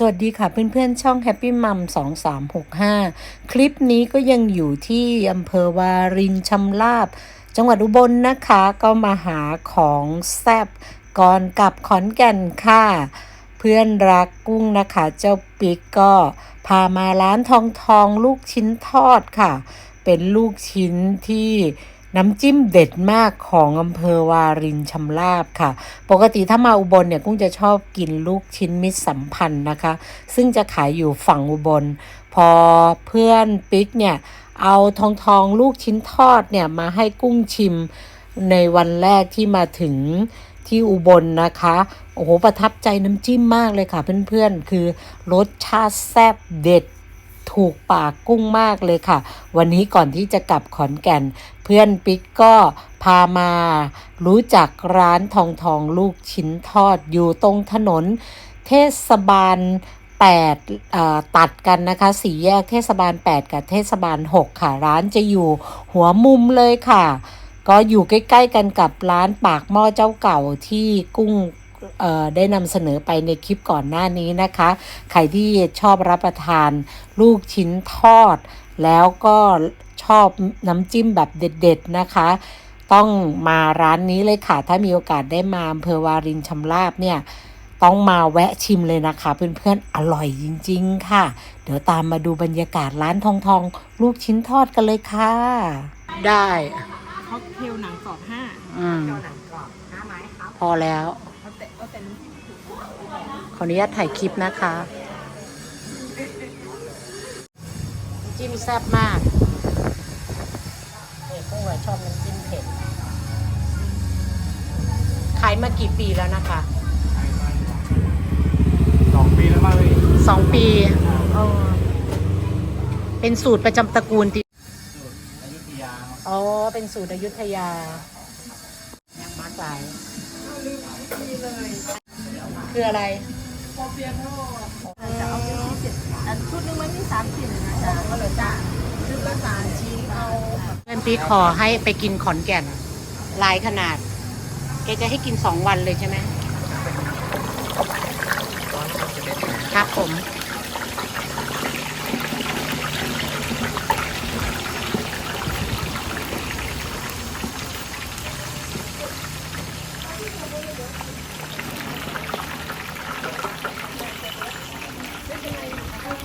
สวัสดีค่ะเพื่อนๆ ช่อง Happy Mum 2365 คลิปนี้ก็ยังอยู่ที่อำเภอวารินชำราบ จังหวัดอุบลนะคะ ก็มาหาของแซบก่อนกลับขอนแก่นค่ะ เพื่อนรักกุ้งนะคะ เจ้าปิ๊กก็พามาร้านทองทองลูกชิ้นทอดค่ะ เป็นลูกชิ้นที่ น้ำจิ้มเด็ดมากของอำเภอวารินชำราบค่ะ ปกติถ้ามาอุบลเนี่ยกุ้งจะชอบกินลูกชิ้นมิตรสัมพันธ์นะคะ ซึ่งจะขายอยู่ฝั่งอุบล พอเพื่อนปิ๊กเนี่ย เอาทองทองลูกชิ้นทอดเนี่ยมาให้กุ้งชิมในวันแรกที่มาถึงที่อุบลนะคะ โอ้โห ประทับใจน้ำจิ้มมากเลยค่ะเพื่อนๆ คือรสชาติแซ่บเด็ด ถูกปากกุ้งมากเลยค่ะ วันนี้ก่อนที่จะกลับขอนแก่น เพื่อนปิ๊กก็พามารู้จักร้านทองทองลูกชิ้นทอดอยู่ตรงถนนเทศบาล8อ่อตัดกันนะคะสี่แยกเทศบาล 8 กับเทศบาล 6 ค่ะ ร้านจะอยู่หัวมุมเลยค่ะ ก็อยู่ใกล้ ๆ กันกับร้านปากหม้อเจ้าเก่าที่กุ้ง ได้นำเสนอไปในคลิปก่อนหน้านี้นะคะ ใครที่ชอบรับประทานลูกชิ้นทอด แล้วก็ชอบน้ำจิ้มแบบเด็ด ๆ นะคะ ต้องมาร้านนี้เลยค่ะ ถ้ามีโอกาสได้มาอำเภอวารินชำราบเนี่ยต้องมาแวะชิมเลยนะคะเพื่อนๆอร่อยจริง ๆ ค่ะ เดี๋ยวตามมาดูบรรยากาศร้านทองทอง ลูกชิ้นทอดกันเลยค่ะ ได้ค็อกเทลหนังกรอบห้าอืมหนังกรอบห้าไม้ครับพอแล้ว ขออนุญาตถ่ายคลิปนะคะน้ำจิ้มแซ่บมากเอกกุ้งอะชอบน้ำจิ้มเผ็ด ขายมากี่ปีแล้วนะคะสองปีแล้วมั้งพี่สองปีเออเป็นสูตรประจำตระกูลที่อยุธยาอ๋อ เป็นสูตรอยุธยามาสายคืออะไร จะเอาไปที่เจ็ดอันชุดนึงมันมีสามชิ้นนะจ๊ะก็เลยจ้าชุดละสามชิ้นเอาเพื่อนปีขอให้ไปกินขอนแก่นหลายขนาดแกจะให้กินสองวันเลยใช่ไหมครับผม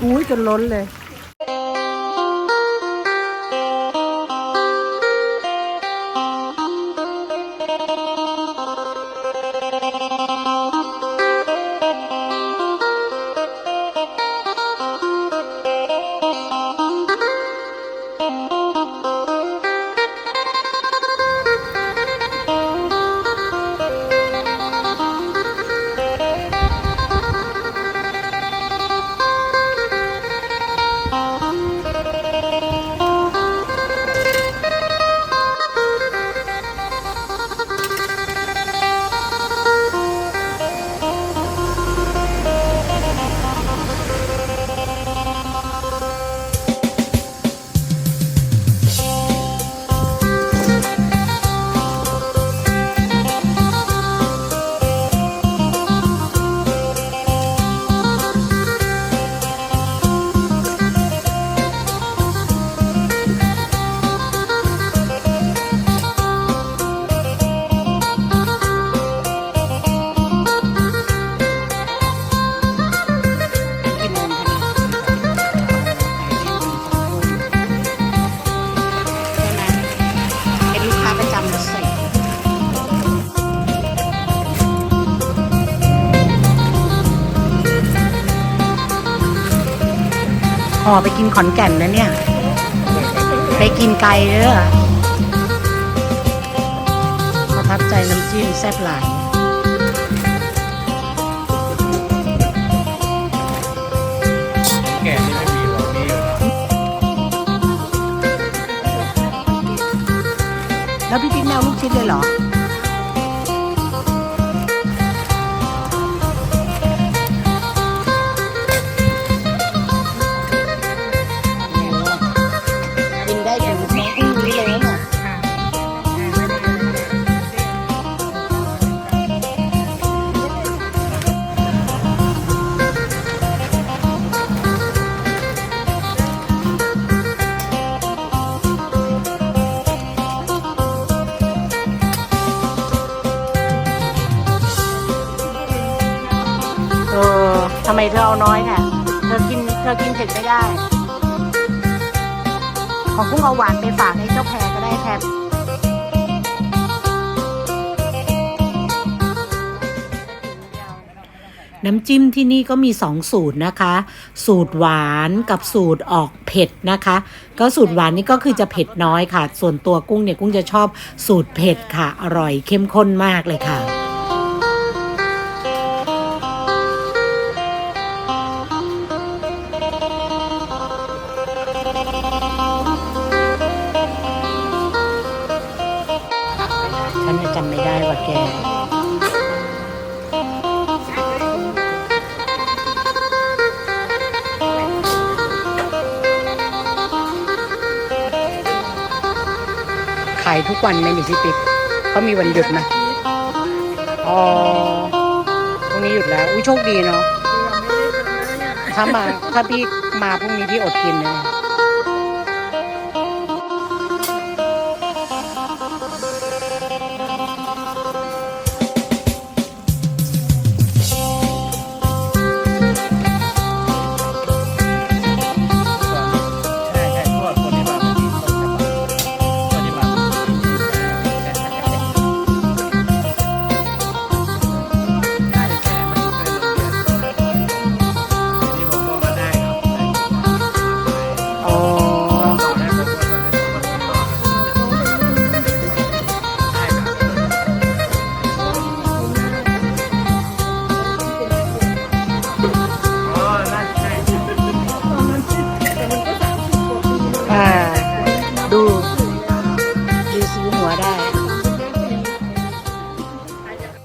อุ้ยจนล้นเลย ห่อไปกินขอนแก่นนะเนี่ย ไปกินไกลเด้อประทับใจน้ำจิ้มแซ่บหลายแก่นี่ไม่มีหรอกมีอยู่แล้วแล้วพี่ปิ๊กแมวลูกชิ้นเลยเหรอ ทำไมเธอเอาน้อยค่ะ เธอกินเธอกินเผ็ดไม่ได้ ของกุ้งเอาหวานไปฝากให้เจ้าแพรก็ได้แพรน้ำจิ้มที่นี่ก็มี 2 สูตรนะคะ สูตรหวานกับสูตรออกเผ็ดนะคะ ก็สูตรหวานนี่ก็คือจะเผ็ดน้อยค่ะ ส่วนตัวกุ้งเนี่ยกุ้งจะชอบสูตรเผ็ดค่ะ อร่อยเข้มข้นมากเลยค่ะำไม่ได้ว่าแกขายทุกวันไหมนี่พี่ปิ๊กเขามีวันหยุดไหมอ๋อพรุ่งนี้หยุดแล้ว อุ้ยโชคดีเนาะ ถ้ามา ถ้าพี่มาพรุ่งนี้พี่อดกินเลย